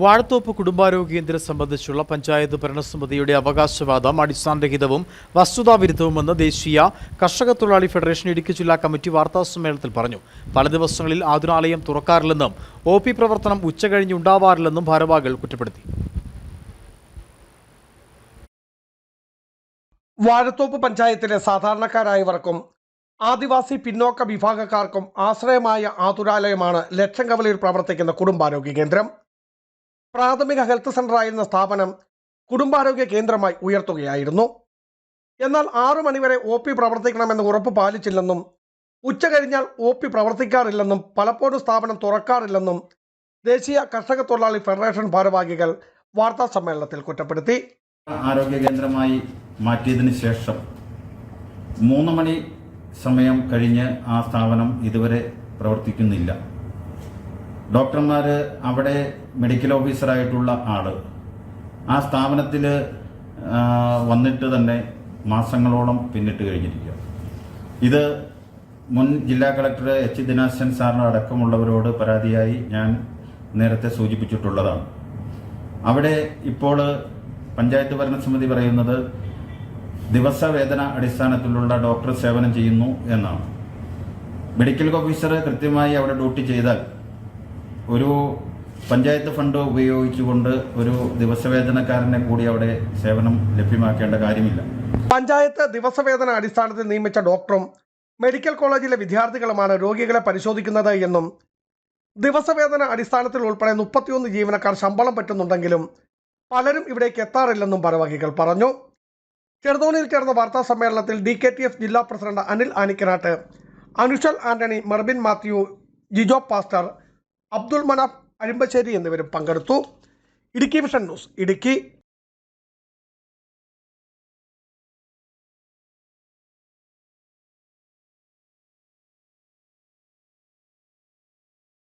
വാഴത്തോപ്പ് കുടുംബാരോഗ്യ കേന്ദ്രം സംബന്ധിച്ചുള്ള പഞ്ചായത്ത് ഭരണസമിതിയുടെ അവകാശവാദം അടിസ്ഥാനരഹിതവും വസ്തുതാവിരുദ്ധവുമെന്ന് ദേശീയ കർഷക തൊഴിലാളി ഫെഡറേഷൻ ഇടുക്കി ജില്ലാ കമ്മിറ്റി വാർത്താസമ്മേളനത്തിൽ പറഞ്ഞു. പല ദിവസങ്ങളിൽ ആതുരാലയം തുറക്കാറില്ലെന്നും ഒ പി പ്രവർത്തനം ഉച്ചകഴിഞ്ഞ് ഉണ്ടാവാറില്ലെന്നും ഭാരവാഹികൾ കുറ്റപ്പെടുത്തി. വാഴത്തോപ്പ് പഞ്ചായത്തിലെ സാധാരണക്കാരായവർക്കും ആദിവാസി പിന്നോക്ക വിഭാഗക്കാർക്കും ആശ്രയമായ ആതുരാലയമാണ് ലക്ഷം കവലയിൽ പ്രവർത്തിക്കുന്ന കുടുംബാരോഗ്യ കേന്ദ്രം. പ്രാഥമിക ഹെൽത്ത് സെന്ററായിരുന്ന സ്ഥാപനം കുടുംബാരോഗ്യ കേന്ദ്രമായി ഉയർത്തുകയായിരുന്നു. എന്നാൽ ആറു മണിവരെ ഒ പി പ്രവർത്തിക്കണമെന്ന് ഉറപ്പ് പാലിച്ചില്ലെന്നും ഉച്ച കഴിഞ്ഞാൽ ഒ പി പ്രവർത്തിക്കാറില്ലെന്നും പലപ്പോഴും സ്ഥാപനം തുറക്കാറില്ലെന്നും ദേശീയ കർഷക തൊഴിലാളി ഫെഡറേഷൻ ഭാരവാഹികൾ വാർത്താ സമ്മേളനത്തിൽ കുറ്റപ്പെടുത്തി. ആരോഗ്യ കേന്ദ്രമായി മാറ്റിയതിന് ശേഷം മൂന്ന് മണി സമയം കഴിഞ്ഞ് ആ സ്ഥാപനം ഇതുവരെ പ്രവർത്തിക്കുന്നില്ല. ഡോക്ടർമാർ അവിടെ മെഡിക്കൽ ഓഫീസറായിട്ടുള്ള ആൾ. ആ സ്ഥാപനത്തിൽ വന്നിട്ട് തന്നെ മാസങ്ങളോളം പിന്നിട്ട് കഴിഞ്ഞിരിക്കുക. ഇത് മുൻ ജില്ലാ കളക്ടർ എച്ച്. ദിനാശൻ സാറിന് അടക്കമുള്ളവരോട് പരാതിയായി ഞാൻ നേരത്തെ സൂചിപ്പിച്ചിട്ടുള്ളതാണ്. അവിടെ ഇപ്പോൾ പഞ്ചായത്ത് ഭരണസമിതി പറയുന്നത് ദിവസവേതന അടിസ്ഥാനത്തിലുള്ള ഡോക്ടർ സേവനം ചെയ്യുന്നു എന്നാണ്. മെഡിക്കൽ ഓഫീസർ കൃത്യമായി അവിടെ ഡ്യൂട്ടി ചെയ്താൽ ഒരു പഞ്ചായത്ത് ഫണ്ട് ഉപയോഗിച്ചുകൊണ്ട് ഒരു ദിവസവേതനക്കാരനെ കൂടി അവിടെ സേവനം ലഭ്യമാക്കേണ്ട കാര്യമില്ല. പഞ്ചായത്ത് ദിവസവേതന അടിസ്ഥാനത്തിൽ നിയമിച്ച ഡോക്ടറും മെഡിക്കൽ കോളേജിലെ വിദ്യാർത്ഥികളുമാണ് രോഗികളെ പരിശോധിക്കുന്നത് എന്നും ദിവസവേതന അടിസ്ഥാനത്തിൽ ഉൾപ്പെടെ മുപ്പത്തിയൊന്ന് ജീവനക്കാർ ശമ്പളം പറ്റുന്നുണ്ടെങ്കിലും പലരും ഇവിടേക്ക് എത്താറില്ലെന്നും ഭാരവാഹികൾ പറഞ്ഞു. ചെറുതോണിയിൽ ചേർന്ന വാർത്താ സമ്മേളനത്തിൽ ഡി കെ ടി എഫ് ജില്ലാ പ്രസിഡന്റ് അനിൽ ആനിക്കനാട്ട് അനുഷൽ ആന്റണി മെർബിൻ മാത്യു ജിജോ പാസ്റ്റർ അബ്ദുൾ മനാഫ് അരിമ്പശ്ശേരി എന്നിവരും പങ്കെടുത്തു. Idukki vision news Idukki